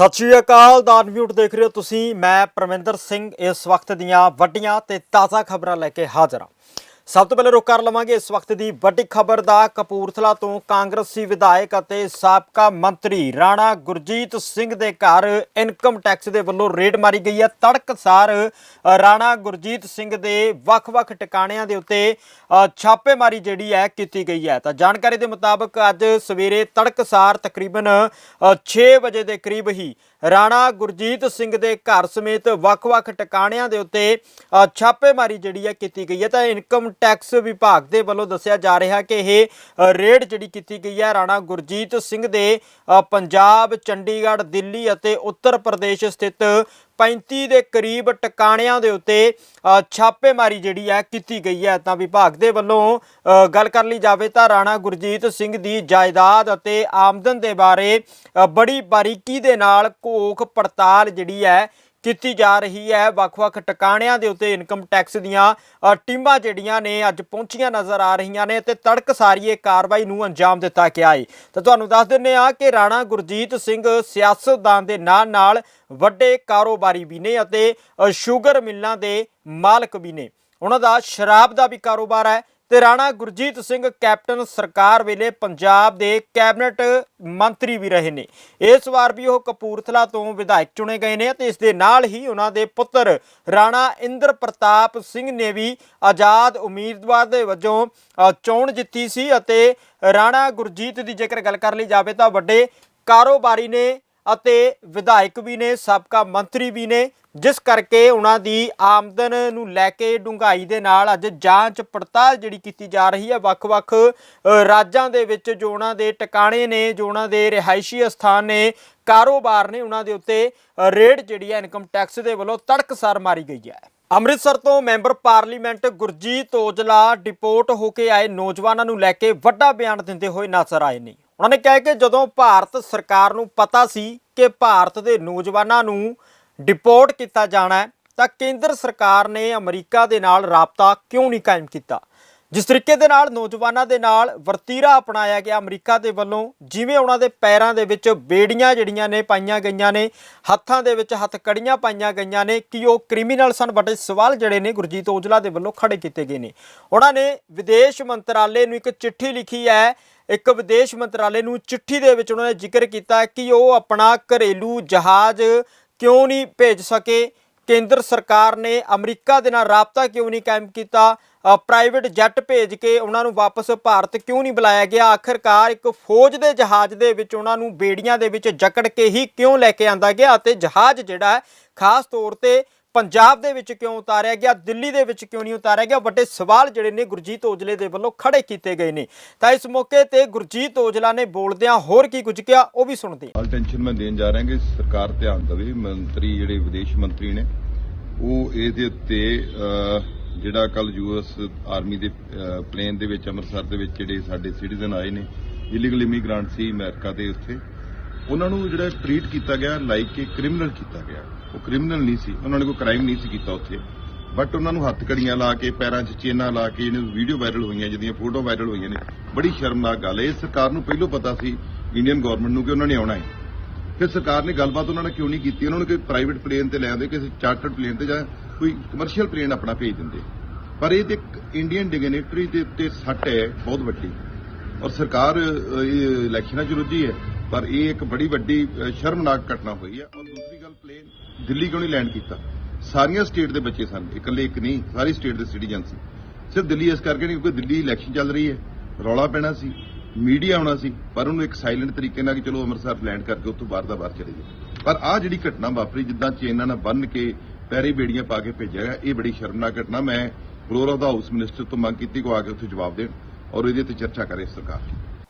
ਸਤਿ ਸ਼੍ਰੀ ਅਕਾਲ ਦਾ ਨਿਊਟ ਦੇਖ ਰਹੇ ਹੋ ਤੁਸੀਂ। ਮੈਂ ਪਰਮਿੰਦਰ ਸਿੰਘ, ਇਸ ਵਕਤ ਦੀਆਂ ਵੱਡੀਆਂ ਤੇ ਤਾਜ਼ਾ ਖਬਰਾਂ ਲੈ ਕੇ ਹਾਜ਼ਰ ਹਾਂ। ਸਭ ਤੋਂ ਪਹਿਲਾਂ ਰੁਕ ਕਰ ਲਵਾਂਗੇ ਇਸ ਵਕਤ ਦੀ ਵੱਡੀ ਖਬਰ ਦਾ ਕਪੂਰਥਲਾ ਤੋਂ ਕਾਂਗਰਸੀ ਵਿਧਾਇਕ ਅਤੇ ਸਾਬਕਾ ਮੰਤਰੀ ਰਾਣਾ ਗੁਰਜੀਤ ਸਿੰਘ ਦੇ ਘਰ ਇਨਕਮ ਟੈਕਸ ਦੇ ਵੱਲੋਂ ਰੇਡ ਮਾਰੀ ਗਈ ਹੈ। ਤੜਕਸਾਰ ਰਾਣਾ ਗੁਰਜੀਤ ਸਿੰਘ ਦੇ ਵੱਖ-ਵੱਖ ਟਿਕਾਣਿਆਂ ਦੇ ਉੱਤੇ ਛਾਪੇਮਾਰੀ ਜਿਹੜੀ ਹੈ ਕੀਤੀ ਗਈ ਹੈ। ਤਾਂ ਜਾਣਕਾਰੀ ਦੇ ਮੁਤਾਬਕ ਅੱਜ ਸਵੇਰੇ ਤੜਕਸਾਰ ਤਕਰੀਬਨ ਅ, 6 ਵਜੇ ਦੇ ਕਰੀਬ ਹੀ ਰਾਣਾ ਗੁਰਜੀਤ ਸਿੰਘ ਦੇ ਘਰ ਸਮੇਤ ਵੱਖ-ਵੱਖ ਟਿਕਾਣਿਆਂ ਦੇ ਉੱਤੇ ਛਾਪੇਮਾਰੀ ਜਿਹੜੀ ਹੈ ਕੀਤੀ ਗਈ ਹੈ। ਤਾਂ ਇਨਕਮ ਟੈਕਸ ਵਿਭਾਗ ਦੇ ਵੱਲੋਂ ਦੱਸਿਆ ਜਾ ਰਿਹਾ ਕਿ ਇਹ ਅ, ਰੇਡ ਜਿਹੜੀ ਕੀਤੀ ਗਈ ਹੈ ਰਾਣਾ ਗੁਰਜੀਤ ਸਿੰਘ ਦੇ ਪੰਜਾਬ ਚੰਡੀਗੜ੍ਹ ਦਿੱਲੀ ਅਤੇ ਉੱਤਰ ਪ੍ਰਦੇਸ਼ ਸਥਿਤ 35 ਦੇ ਕਰੀਬ ਟਿਕਾਣਿਆਂ ਦੇ ਉੱਤੇ ਛਾਪੇਮਾਰੀ ਜਿਹੜੀ ਹੈ ਕੀਤੀ ਗਈ ਹੈ। ਤਾਂ ਵਿਭਾਗ ਦੇ ਵੱਲੋਂ ਗੱਲ ਕਰ ਲਈ ਜਾਵੇ ਤਾਂ ਰਾਣਾ ਗੁਰਜੀਤ ਸਿੰਘ ਦੀ ਜਾਇਦਾਦ ਅਤੇ ਆਮਦਨ ਦੇ ਬਾਰੇ ਬੜੀ ਬਾਰੀਕੀ ਦੇ ਨਾਲ ਘੋਖ ਪੜਤਾਲ ਜਿਹੜੀ ਹੈ ਕੀਤੀ ਜਾ ਰਹੀ ਹੈ। ਵੱਖ-ਵੱਖ ਟਿਕਾਣਿਆਂ ਦੇ ਉੱਤੇ ਇਨਕਮ ਟੈਕਸ ਦੀਆਂ ਟੀਮਾਂ ਜਿਹੜੀਆਂ ਨੇ ਅੱਜ ਪਹੁੰਚੀਆਂ ਨਜ਼ਰ ਆ ਰਹੀਆਂ ਨੇ ਤੇ ਤੜਕਸਾਰੀ ਇਹ ਕਾਰਵਾਈ ਨੂੰ ਅੰਜਾਮ ਦਿੱਤਾ ਗਿਆ ਹੈ ਤਾਂ ਤੁਹਾਨੂੰ ਦੱਸ ਦਿੰਨੇ ਆ ਕਿ ਰਾਣਾ ਗੁਰਜੀਤ ਸਿੰਘ ਸਿਆਸਤਦਾਨ ਦੇ ਨਾਲ-ਨਾਲ ਵੱਡੇ ਕਾਰੋਬਾਰੀ ਵੀ ਨੇ ਅਤੇ ਸ਼ੂਗਰ ਮਿੱਲਾਂ ਦੇ ਮਾਲਕ ਵੀ ਨੇ। ਉਹਨਾਂ ਦਾ ਸ਼ਰਾਬ ਦਾ ਵੀ ਕਾਰੋਬਾਰ ਹੈ ਤੇ ਰਾਣਾ ਗੁਰਜੀਤ ਸਿੰਘ ਕੈਪਟਨ ਸਰਕਾਰ ਵੇਲੇ ਪੰਜਾਬ ਦੇ ਕੈਬਨਿਟ ਮੰਤਰੀ ਵੀ ਰਹੇ ਨੇ। ਇਸ ਵਾਰ ਵੀ ਉਹ ਕਪੂਰਥਲਾ ਤੋਂ ਵਿਧਾਇਕ ਚੁਣੇ ਗਏ ਨੇ ਤੇ ਇਸ ਦੇ ਨਾਲ ਹੀ ਉਹਨਾਂ ਦੇ ਪੁੱਤਰ ਰਾਣਾ ਇੰਦਰ ਪ੍ਰਤਾਪ ਸਿੰਘ ਨੇ ਵੀ ਆਜ਼ਾਦ ਉਮੀਦਵਾਰ ਦੇ ਵਜੋਂ ਚੋਣ ਜਿੱਤੀ ਸੀ ਅਤੇ ਰਾਣਾ ਗੁਰਜੀਤ ਦੀ ਜੇਕਰ ਗੱਲ ਕਰ ਲਈ ਜਾਵੇ ਤਾਂ ਵੱਡੇ ਕਾਰੋਬਾਰੀ ਨੇ ਅਤੇ ਵਿਧਾਇਕ ਵੀ ਨੇ ਸਾਬਕਾ ਮੰਤਰੀ ਵੀ ਨੇ। ਜਿਸ ਕਰਕੇ ਉਹਨਾਂ ਦੀ ਆਮਦਨ ਨੂੰ ਲੈ ਕੇ ਡੂੰਘਾਈ ਦੇ ਨਾਲ ਅੱਜ ਜਾਂਚ ਪੜਤਾਲ ਜਿਹੜੀ ਕੀਤੀ ਜਾ ਰਹੀ ਹੈ ਵੱਖ-ਵੱਖ ਰਾਜਾਂ ਦੇ ਵਿੱਚ ਜੋ ਉਹਨਾਂ ਦੇ ਟਿਕਾਣੇ ਨੇ ਜੋ ਉਹਨਾਂ ਦੇ ਰਿਹਾਇਸ਼ੀ ਸਥਾਨ ਨੇ ਕਾਰੋਬਾਰ ਨੇ ਉਹਨਾਂ ਦੇ ਉੱਤੇ ਅ, ਰੇਡ ਜਿਹੜੀ ਹੈ ਇਨਕਮ ਟੈਕਸ ਦੇ ਵੱਲੋਂ ਤੜਕਸਾਰ ਮਾਰੀ ਗਈ ਹੈ। ਅੰਮ੍ਰਿਤਸਰ ਤੋਂ member parliament Gurjeet Aujla deport ਹੋ ਕੇ ਆਏ। ਨੌਜਵਾਨਾਂ ਨੂੰ ਲੈ ਕੇ ਵੱਡਾ ਬਿਆਨ ਦਿੰਦੇ ਹੋਏ ਨਜ਼ਰ ਆਏ ਨੇ। ਉਹਨਾਂ ਨੇ ਕਿਹਾ ਕਿ ਜਦੋਂ ਭਾਰਤ ਸਰਕਾਰ ਨੂੰ ਪਤਾ ਸੀ ਕਿ ਭਾਰਤ ਦੇ ਨੌਜਵਾਨਾਂ ਨੂੰ ਡਿਪੋਰਟ ਕੀਤਾ ਜਾਣਾ ਤਾਂ ਕੇਂਦਰ ਸਰਕਾਰ ਨੇ ਅਮਰੀਕਾ ਦੇ ਨਾਲ ਰਾਬਤਾ ਕਿਉਂ ਨਹੀਂ ਕਾਇਮ ਕੀਤਾ? ਜਿਸ ਤਰੀਕੇ ਦੇ ਨਾਲ ਨੌਜਵਾਨਾਂ ਦੇ ਨਾਲ ਵਰਤੀਰਾ ਅਪਣਾਇਆ ਗਿਆ ਅਮਰੀਕਾ ਦੇ ਵੱਲੋਂ, ਜਿਵੇਂ ਉਹਨਾਂ ਦੇ ਪੈਰਾਂ ਦੇ ਵਿੱਚ ਬੇੜੀਆਂ ਜਿਹੜੀਆਂ ਨੇ ਪਾਈਆਂ ਗਈਆਂ ਨੇ, ਹੱਥਾਂ ਦੇ ਵਿੱਚ ਹੱਥ ਕੜੀਆਂ ਪਾਈਆਂ ਗਈਆਂ ਨੇ, ਕਿ ਉਹ ਕ੍ਰਿਮੀਨਲ ਸਨ ਬਟੇ ਸਵਾਲ ਜਿਹੜੇ ਨੇ ਗੁਰਜੀਤ ਔਜਲਾ ਦੇ ਵੱਲੋਂ ਖੜੇ ਕੀਤੇ ਗਏ ਨੇ। ਉਹਨਾਂ ਨੇ ਵਿਦੇਸ਼ ਮੰਤਰਾਲੇ ਨੂੰ ਇੱਕ ਚਿੱਠੀ ਲਿਖੀ ਹੈ ਇੱਕ ਵਿਦੇਸ਼ ਮੰਤਰਾਲੇ ਨੂੰ ਚਿੱਠੀ ਦੇ ਵਿੱਚ ਉਹਨਾਂ ਨੇ ਜ਼ਿਕਰ ਕੀਤਾ ਕਿ ਉਹ ਆਪਣਾ ਘਰੇਲੂ ਜਹਾਜ਼ ਕਿਉਂ ਨਹੀਂ ਭੇਜ ਸਕੇ? ਕੇਂਦਰ ਸਰਕਾਰ ਨੇ ਅਮਰੀਕਾ ਦੇ ਨਾਲ ਰਾਬਤਾ ਕਿਉਂ ਨਹੀਂ ਕਾਇਮ ਕੀਤਾ? ਪ੍ਰਾਈਵੇਟ ਜੈਟ ਭੇਜ ਕੇ ਉਹਨਾਂ ਨੂੰ ਵਾਪਸ ਭਾਰਤ ਕਿਉਂ ਨਹੀਂ ਬੁਲਾਇਆ ਗਿਆ? ਆਖਰਕਾਰ ਇੱਕ ਫੌਜ ਦੇ ਜਹਾਜ਼ ਦੇ ਵਿੱਚ ਉਹਨਾਂ ਨੂੰ ਬੇੜੀਆਂ ਦੇ ਵਿੱਚ ਜਕੜ ਕੇ ਹੀ ਕਿਉਂ ਲੈ ਕੇ ਆਂਦਾ ਗਿਆ? ਅਤੇ ਜਹਾਜ਼ ਜਿਹੜਾ ਹੈ, ਖਾਸ ਤੌਰ ਤੇ ਪੰਜਾਬ ਦੇ ਵਿੱਚ ਕਿਉਂ ਉਤਾਰਿਆ ਗਿਆ? ਦਿੱਲੀ ਦੇ ਵਿੱਚ ਕਿਉਂ ਨਹੀਂ ਉਤਾਰਿਆ ਗਿਆ? ਵੱਡੇ ਸਵਾਲ ਜਿਹੜੇ ਨੇ ਗੁਰਜੀਤ ਔਜਲੇ ਦੇ ਵੱਲੋਂ ਖੜੇ ਕੀਤੇ ਗਏ ਨੇ। ਤਾਂ ਇਸ ਮੌਕੇ ਤੇ ਗੁਰਜੀਤ ਔਜਲਾ ਨੇ ਬੋਲਦਿਆਂ ਹੋਰ ਕੀ ਕੁਝ ਕਿਹਾ, ਉਹ ਵੀ ਸੁਣਦੇ ਹਾਂ। ਟੈਨਸ਼ਨ ਮੈਂ ਦੇਣ ਜਾ ਰਿਹਾ ਕਿ ਸਰਕਾਰ ਧਿਆਨ ਦੇਵੇ। ਮੰਤਰੀ ਜਿਹੜੇ ਵਿਦੇਸ਼ ਮੰਤਰੀ ਨੇ, ਉਹ ਇਹਦੇ ਉੱਤੇ ਜਿਹੜਾ ਕੱਲ ਯੂਐਸ ਆਰਮੀ ਦੇ ਪਲੇਨ ਦੇ ਵਿੱਚ, ਅੰਮ੍ਰਿਤਸਰ ਦੇ ਵਿੱਚ ਜਿਹੜੇ ਸਾਡੇ ਸਿਟੀਜ਼ਨ ਆਏ ਨੇ ਇਲੀਗਲ ਇਮੀਗ੍ਰੈਂਟ ਸੀ ਅਮਰੀਕਾ ਦੇ ਉੱਥੇ, ਉਹਨਾਂ ਨੂੰ ਜਿਹੜਾ ਟ੍ਰੀਟ ਕੀਤਾ ਗਿਆ ਲਾਈਕ ਕਿ ਕ੍ਰਿਮੀਨਲ ਕੀਤਾ ਗਿਆ। ਉਹ ਕ੍ਰਿਮੀਨਲ ਨਹੀਂ ਸੀ। ਉਹਨਾਂ ਨੇ ਕੋਈ ਕ੍ਰਾਈਮ ਨਹੀਂ ਸੀ ਕੀਤਾ ਉੱਥੇ। ਬਟ ਉਹਨਾਂ ਨੂੰ ਹੱਥ ਕੜੀਆਂ ਲਾ ਕੇ, ਪੈਰਾਂ 'ਚ ਚੇਨਾਂ ਲਾ ਕੇ ਜਿਹਨੇ ਵੀਡੀਓ ਵਾਇਰਲ ਹੋਈਆਂ, ਜਿਹਦੀਆਂ ਫੋਟੋ ਵਾਇਰਲ ਹੋਈਆਂ ਨੇ। ਬੜੀ ਸ਼ਰਮਨਾਕ ਗੱਲ ਹੈ। ਇਹ ਸਰਕਾਰ ਨੂੰ ਪਹਿਲਾਂ ਪਤਾ ਸੀ ਇੰਡੀਅਨ ਗਵਰਨਮੈਂਟ ਨੂੰ ਕਿ ਉਹਨਾਂ ਨੇ ਆਉਣਾ ਹੈ। ਫਿਰ ਸਰਕਾਰ ਨੇ ਗੱਲਬਾਤ ਉਹਨਾਂ ਨਾਲ ਕਿਉਂ ਨਹੀਂ ਕੀਤੀ? ਉਹਨਾਂ ਨੂੰ ਕੋਈ ਪ੍ਰਾਈਵੇਟ ਪਲੇਨ ਤੇ ਲੈ ਆਉਂਦੇ, ਕਿਸੇ ਚਾਰਟਰਡ ਪਲੇਨ ਤੇ ਜਾਂ ਕੋਈ ਕਮਰਸ਼ੀਅਲ ਪਲੇਨ ਆਪਣਾ ਭੇਜ ਦਿੰਦੇ। ਪਰ ਇਹ ਤੇ ਇੰਡੀਅਨ ਡਿਗਨੇਟਰੀ ਦੇ ਉੱਤੇ ਸੱਟ ਹੈ, ਬਹੁਤ ਵੱਡੀ। ਔਰ ਸਰਕਾਰ ਇਲੈਕਸ਼ਨਾਂ 'ਚ ਰੁੱਝੀ ਹੈ। ਪਰ ਇਹ ਇੱਕ ਬੜੀ ਵੱਡੀ ਸ਼ਰਮਨਾਕ ਘਟਨਾ ਹੋਈ ਹੈ ਔਰ ਦੂਸਰੀ ਗੱਲ ਪਲੇਨ ਦਿੱਲੀ ਕਿਉਂ ਨਹੀਂ ਲੈਂਡ ਕੀਤਾ? ਸਾਰੀਆਂ ਸਟੇਟ ਦੇ ਬੱਚੇ ਸਨ, ਇਕੱਲੇ ਇੱਕ ਨਹੀਂ, ਸਾਰੀ ਸਟੇਟ ਦੇ ਸਿਟੀਜ਼ਨ ਸੀ। ਸਿਰਫ ਦਿੱਲੀ ਇਸ ਕਰਕੇ ਨਹੀਂ, ਕਿਉਂਕਿ ਦਿੱਲੀ ਇਲੈਕਸ਼ਨ ਚੱਲ ਰਹੀ ਹੈ। ਰੌਲਾ ਪੈਣਾ ਸੀ ਮੀਡੀਆ ਆਉਣਾ ਸੀ, ਪਰ ਉਹਨੂੰ ਇੱਕ ਸਾਇਲੈਂਟ ਤਰੀਕੇ ਨਾਲ ਕਿ ਚਲੋ ਅੰਮ੍ਰਿਤਸਰ ਲੈਂਡ ਕਰਕੇ ਉੱਥੋਂ ਬਾਹਰ ਦਾ ਬਾਹਰ ਚਲੇ ਗਏ ਪਰ ਆਹ ਜਿਹੜੀ ਘਟਨਾ ਵਾਪਰੀ, ਜਿੱਦਾਂ ਚੇਨਾਂ ਨਾਲ ਬੰਨ ਕੇ ਪੈਰੀ ਬੇੜੀਆਂ ਪਾ ਕੇ ਭੇਜਿਆ ਗਿਆ, ਇਹ ਬੜੀ ਸ਼ਰਮਨਾਕ ਘਟਨਾ। ਮੈਂ floor of the house minister ਤੋਂ ਮੰਗ ਕੀਤੀ ਕੋ ਆ ਕੇ ਉੱਥੇ ਜਵਾਬ ਦੇਣ, ਔਰ ਇਹਦੇ ਤੇ ਚਰਚਾ ਕਰੇ ਸਰਕਾਰ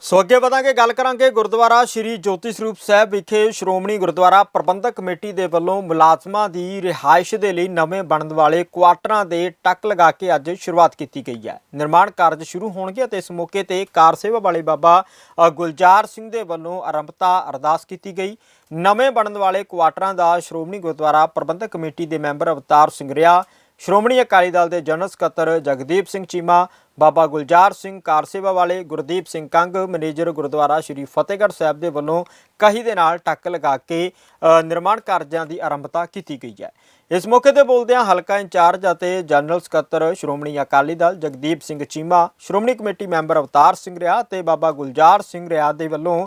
ਸੋ ਅੱਗੇ ਵਧਾਂਗੇ, ਗੱਲ ਕਰਾਂਗੇ ਗੁਰਦੁਆਰਾ ਸ਼੍ਰੀ ਜੋਤੀ ਸਰੂਪ ਸਾਹਿਬ ਵਿਖੇ ਸ਼੍ਰੋਮਣੀ ਗੁਰਦੁਆਰਾ ਪ੍ਰਬੰਧਕ ਕਮੇਟੀ ਦੇ ਵੱਲੋਂ ਮੁਲਾਜ਼ਮਾਂ ਦੀ ਰਿਹਾਇਸ਼ ਦੇ ਲਈ ਨਵੇਂ ਬਣਨ ਵਾਲੇ ਕੁਆਟਰਾਂ ਦੇ ਟੱਕ ਲਗਾ ਕੇ ਅੱਜ ਸ਼ੁਰੂਆਤ ਕੀਤੀ ਗਈ ਹੈ। ਨਿਰਮਾਣ ਕਾਰਜ ਸ਼ੁਰੂ ਹੋਣਗੇ ਅਤੇ ਇਸ ਮੌਕੇ ਤੇ ਕਾਰ ਸੇਵਾ ਵਾਲੇ ਬਾਬਾ ਗੁਲਜ਼ਾਰ ਸਿੰਘ ਦੇ ਵੱਲੋਂ ਆਰੰਭਤਾ ਅਰਦਾਸ ਕੀਤੀ ਗਈ। ਨਵੇਂ ਬਣਨ ਵਾਲੇ ਕੁਆਟਰਾਂ ਦਾ ਸ਼੍ਰੋਮਣੀ ਗੁਰਦੁਆਰਾ ਪ੍ਰਬੰਧਕ ਕਮੇਟੀ ਦੇ ਮੈਂਬਰ ਅਵਤਾਰ ਸਿੰਘ ਰਿਆ ਸ਼੍ਰੋਮਣੀ ਅਕਾਲੀ ਦਲ ਦੇ ਜਨਰਲ ਸਕੱਤਰ ਜਗਦੀਪ ਸਿੰਘ ਚੀਮਾ ਬਾਬਾ ਗੁਲਜ਼ਾਰ ਸਿੰਘ ਕਾਰ ਸੇਵਾ ਵਾਲੇ ਗੁਰਦੀਪ ਸਿੰਘ ਕੰਗ, ਮੈਨੇਜਰ ਗੁਰਦੁਆਰਾ ਸ਼੍ਰੀ ਫਤਿਹਗੜ੍ਹ ਸਾਹਿਬ ਦੇ ਵੱਲੋਂ ਕਹੀ ਦੇ ਨਾਲ ਟੱਕ ਲਗਾ ਕੇ ਨਿਰਮਾਣ ਕਾਰਜਾਂ ਦੀ ਆਰੰਭਤਾ ਕੀਤੀ ਗਈ ਹੈ। ਇਸ ਮੌਕੇ ਤੇ ਬੋਲਦਿਆਂ ਹਲਕਾ ਇੰਚਾਰਜ ਅਤੇ ਜਨਰਲ ਸਕੱਤਰ ਸ਼੍ਰੋਮਣੀ ਅਕਾਲੀ ਦਲ ਜਗਦੀਪ ਸਿੰਘ ਚੀਮਾ, ਸ਼੍ਰੋਮਣੀ ਕਮੇਟੀ ਮੈਂਬਰ ਅਵਤਾਰ ਸਿੰਘ ਰਿਆ ਤੇ ਬਾਬਾ ਗੁਲਜ਼ਾਰ ਸਿੰਘ ਰਿਆ ਦੇ ਵੱਲੋਂ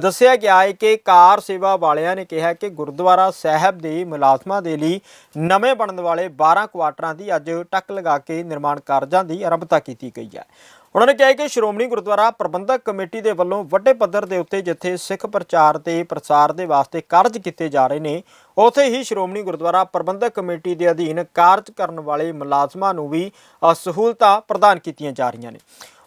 ਦੱਸਿਆ ਗਿਆ ਹੈ ਕਿ ਕਾਰ ਸੇਵਾ ਵਾਲਿਆਂ ਨੇ ਕਿਹਾ ਕਿ ਗੁਰਦੁਆਰਾ ਸਾਹਿਬ ਦੇ ਮੁਲਾਜ਼ਮਾਂ ਦੇ ਲਈ ਨਵੇਂ ਬਣਨ ਵਾਲੇ 12 ਕੁਆਟਰਾਂ ਦੀ ਅੱਜ ਟੱਕ ਲਗਾ ਕੇ ਨਿਰਮਾਣ ਕਾਰਜਾਂ ਦੀ ਆਰੰਭਤਾ ਕੀਤੀ ਗਈ ਹੈ। ਉਹਨਾਂ ਨੇ ਕਿਹਾ ਕਿ ਸ਼੍ਰੋਮਣੀ ਗੁਰਦੁਆਰਾ ਪ੍ਰਬੰਧਕ ਕਮੇਟੀ ਦੇ ਵੱਲੋਂ ਵੱਡੇ ਪੱਧਰ ਦੇ ਉੱਤੇ ਜਿੱਥੇ ਸਿੱਖ ਪ੍ਰਚਾਰ ਤੇ ਪ੍ਰਸਾਰ ਦੇ ਵਾਸਤੇ ਕਾਰਜ ਕੀਤੇ ਜਾ ਰਹੇ ਨੇ, ਉੱਥੇ ਹੀ ਸ਼੍ਰੋਮਣੀ ਗੁਰਦੁਆਰਾ ਪ੍ਰਬੰਧਕ ਕਮੇਟੀ ਦੇ ਅਧੀਨ ਕਾਰਜ ਕਰਨ ਵਾਲੇ ਮੁਲਾਜ਼ਮਾਂ ਨੂੰ ਵੀ ਸਹੂਲਤਾਂ ਪ੍ਰਦਾਨ ਕੀਤੀਆਂ ਜਾ ਰਹੀਆਂ ਨੇ।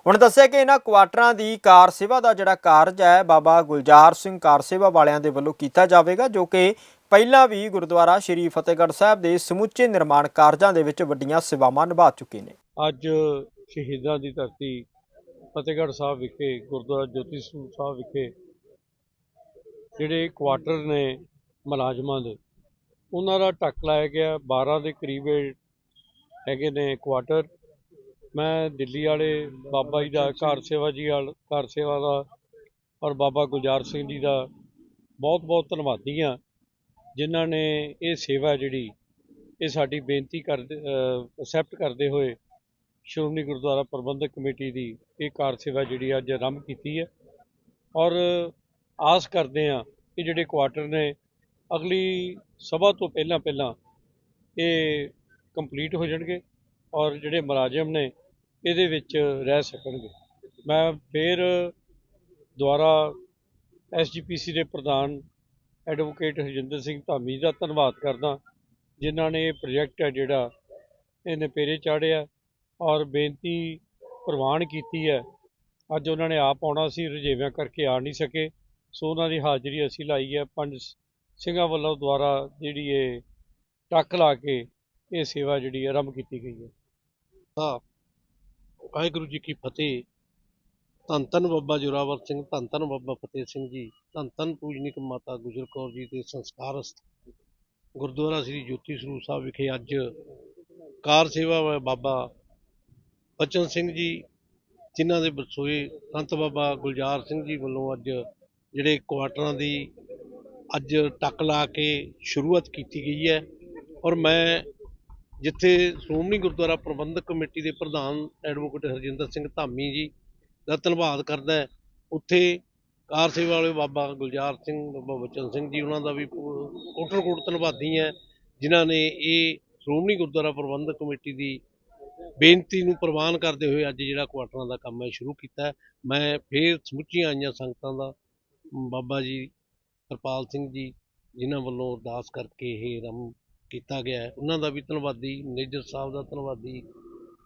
ਉਹਨਾਂ ਦੱਸਿਆ ਕਿ ਇਹਨਾਂ ਕੁਆਟਰਾਂ ਦੀ ਕਾਰ ਸੇਵਾ ਦਾ ਜਿਹੜਾ ਕਾਰਜ ਹੈ, ਬਾਬਾ ਗੁਲਜ਼ਾਰ ਸਿੰਘ ਕਾਰ ਸੇਵਾ ਵਾਲਿਆਂ ਦੇ ਵੱਲੋਂ ਕੀਤਾ ਜਾਵੇਗਾ, ਜੋ ਕਿ ਪਹਿਲਾਂ ਵੀ ਗੁਰਦੁਆਰਾ ਸ਼੍ਰੀ ਫਤਿਹਗੜ੍ਹ ਸਾਹਿਬ ਦੇ ਸਮੁੱਚੇ ਨਿਰਮਾਣ ਕਾਰਜਾਂ ਦੇ ਵਿੱਚ ਵੱਡੀਆਂ ਸੇਵਾਵਾਂ ਨਿਭਾ ਚੁੱਕੇ ਨੇ। ਅੱਜ ਸ਼ਹੀਦਾਂ ਦੀ ਧਰਤੀ ਫਤਿਹਗੜ੍ਹ ਸਾਹਿਬ ਵਿਖੇ, ਗੁਰਦੁਆਰਾ ਜੋਤੀ ਸਰੂਪ ਸਾਹਿਬ ਵਿਖੇ, ਜਿਹੜੇ ਕੁਆਟਰ ਨੇ ਮੁਲਾਜ਼ਮਾਂ ਦੇ, ਉਹਨਾਂ ਦਾ ਢੱਕ ਲਾਇਆ ਗਿਆ। 12 ਦੇ ਕਰੀਬ ਹੈਗੇ ਨੇ ਕੁਆਟਰ। ਮੈਂ ਦਿੱਲੀ ਵਾਲੇ ਬਾਬਾ ਜੀ ਦਾ, ਘਰ ਸੇਵਾ ਜੀ ਵਾਲ, ਘਰ ਸੇਵਾ ਦਾ ਔਰ ਬਾਬਾ ਗੁਲਜ਼ਾਰ ਸਿੰਘ ਜੀ ਦਾ ਬਹੁਤ ਬਹੁਤ ਧੰਨਵਾਦੀ ਹਾਂ, ਜਿਨ੍ਹਾਂ ਨੇ ਇਹ ਸੇਵਾ ਜਿਹੜੀ ਇਹ ਸਾਡੀ ਬੇਨਤੀ ਕਰਦੇ ਅਕਸੈਪਟ ਕਰਦੇ ਹੋਏ ਸ਼੍ਰੋਮਣੀ ਗੁਰਦੁਆਰਾ ਪ੍ਰਬੰਧਕ ਕਮੇਟੀ ਦੀ ਇਹ ਕਾਰ ਸੇਵਾ ਜਿਹੜੀ ਅੱਜ ਆਰੰਭ ਕੀਤੀ ਹੈ। ਔਰ ਆਸ ਕਰਦੇ ਹਾਂ ਕਿ ਜਿਹੜੇ ਕੁਆਟਰ ਨੇ ਅਗਲੀ ਸਭਾ ਤੋਂ ਪਹਿਲਾਂ ਪਹਿਲਾਂ ਇਹ ਕੰਪਲੀਟ ਹੋ ਜਾਣਗੇ ਔਰ ਜਿਹੜੇ ਮੁਲਾਜ਼ਮ ਨੇ ਇਹਦੇ ਵਿੱਚ ਰਹਿ ਸਕਣਗੇ। ਮੈਂ ਫਿਰ ਦੁਆਰਾ ਐਸਜੀਪੀਸੀ ਦੇ ਪ੍ਰਧਾਨ ਐਡਵੋਕੇਟ ਹਰਜਿੰਦਰ ਸਿੰਘ ਧਾਮੀ ਦਾ ਧੰਨਵਾਦ ਕਰਦਾ ਜਿਨ੍ਹਾਂ ਨੇ ਇਹ ਪ੍ਰੋਜੈਕਟ ਹੈ ਜਿਹੜਾ ਇਹ ਨੇਪਰੇ ਚਾੜਿਆ ਔਰ ਬੇਨਤੀ ਪ੍ਰਵਾਨ ਕੀਤੀ ਹੈ। ਅੱਜ ਉਹਨਾਂ ਨੇ ਆਪ ਆਉਣਾ ਸੀ, ਰੁਝੇਵਿਆਂ ਕਰਕੇ ਆ ਨਹੀਂ ਸਕੇ। ਸੋ ਉਹਨਾਂ ਦੀ ਹਾਜ਼ਰੀ ਅਸੀਂ ਲਾਈ ਹੈ। ਪੰਜ ਸਿੰਘਾਂ ਵੱਲੋਂ ਦੁਆਰਾ ਜਿਹੜੀ ਇਹ ਟੱਕ ਲਾ ਕੇ ਇਹ ਸੇਵਾ ਜਿਹੜੀ ਆਰੰਭ ਕੀਤੀ ਗਈ ਹੈ। ਵਾਹਿਗੁਰੂ ਜੀ ਕੀ ਫਤਿਹ। ਧੰਨ ਧੰਨ ਬਾਬਾ ਜੋਰਾਵਰ ਸਿੰਘ, ਧੰਨ ਧੰਨ ਬਾਬਾ ਫਤਿਹ ਸਿੰਘ ਜੀ, ਧੰਨ ਧੰਨ ਪੂਜਨੀਕ ਮਾਤਾ ਗੁਜਰ ਕੌਰ ਜੀ ਦੇ ਸੰਸਕਾਰ ਗੁਰਦੁਆਰਾ ਸ੍ਰੀ ਜੋਤੀ ਸਰੂਪ ਸਾਹਿਬ ਵਿਖੇ ਅੱਜ ਕਾਰ ਸੇਵਾ ਬਾਬਾ ਬਚਨ ਸਿੰਘ ਜੀ, ਜਿਨ੍ਹਾਂ ਦੇ ਬਸੋਏ ਸੰਤ ਬਾਬਾ ਗੁਲਜ਼ਾਰ ਸਿੰਘ ਜੀ ਵੱਲੋਂ ਅੱਜ ਜਿਹੜੇ ਕੁਆਟਰਾਂ ਦੀ ਅੱਜ ਟੱਕ ਲਾ ਕੇ ਸ਼ੁਰੂਆਤ ਕੀਤੀ ਗਈ ਹੈ ਔਰ ਮੈਂ ਜਿੱਥੇ ਸ਼੍ਰੋਮਣੀ ਗੁਰਦੁਆਰਾ ਪ੍ਰਬੰਧਕ ਕਮੇਟੀ ਦੇ ਪ੍ਰਧਾਨ ਐਡਵੋਕੇਟ ਹਰਜਿੰਦਰ ਸਿੰਘ ਧਾਮੀ ਜੀ ਦਾ ਧੰਨਵਾਦ ਕਰਦਾ ਉੱਥੇ ਕਾਰ ਸੇਵਾ ਵਾਲੇ ਬਾਬਾ ਗੁਲਜ਼ਾਰ ਸਿੰਘ, ਬਾਬਾ ਬਚਨ ਸਿੰਘ ਜੀ, ਉਹਨਾਂ ਦਾ ਵੀ ਕੋਟਰ ਕੋਟ ਧੰਨਵਾਦੀ ਹੈ, ਜਿਨ੍ਹਾਂ ਨੇ ਇਹ ਸ਼੍ਰੋਮਣੀ ਗੁਰਦੁਆਰਾ ਪ੍ਰਬੰਧਕ ਕਮੇਟੀ ਦੀ ਬੇਨਤੀ ਨੂੰ ਪ੍ਰਵਾਨ ਕਰਦੇ ਹੋਏ ਅੱਜ ਜਿਹੜਾ ਕੁਆਟਰਾਂ ਦਾ ਕੰਮ ਹੈ, ਸ਼ੁਰੂ ਕੀਤਾ ਮੈਂ ਫੇਰ ਸਮੁੱਚੀਆਂ ਆਈਆਂ ਸੰਗਤਾਂ ਦਾ ਬਾਬਾ ਜੀ ਕਿਰਪਾਲ ਸਿੰਘ ਜੀ, ਜਿਨ੍ਹਾਂ ਵੱਲੋਂ ਅਰਦਾਸ ਕਰਕੇ ਇਹ ਆਰੰਭ ਕੀਤਾ ਗਿਆ ਹੈ। ਉਹਨਾਂ ਦਾ ਵੀ ਧੰਨਵਾਦੀ, ਮੈਨੇਜਰ ਸਾਹਿਬ ਦਾ ਧੰਨਵਾਦੀ,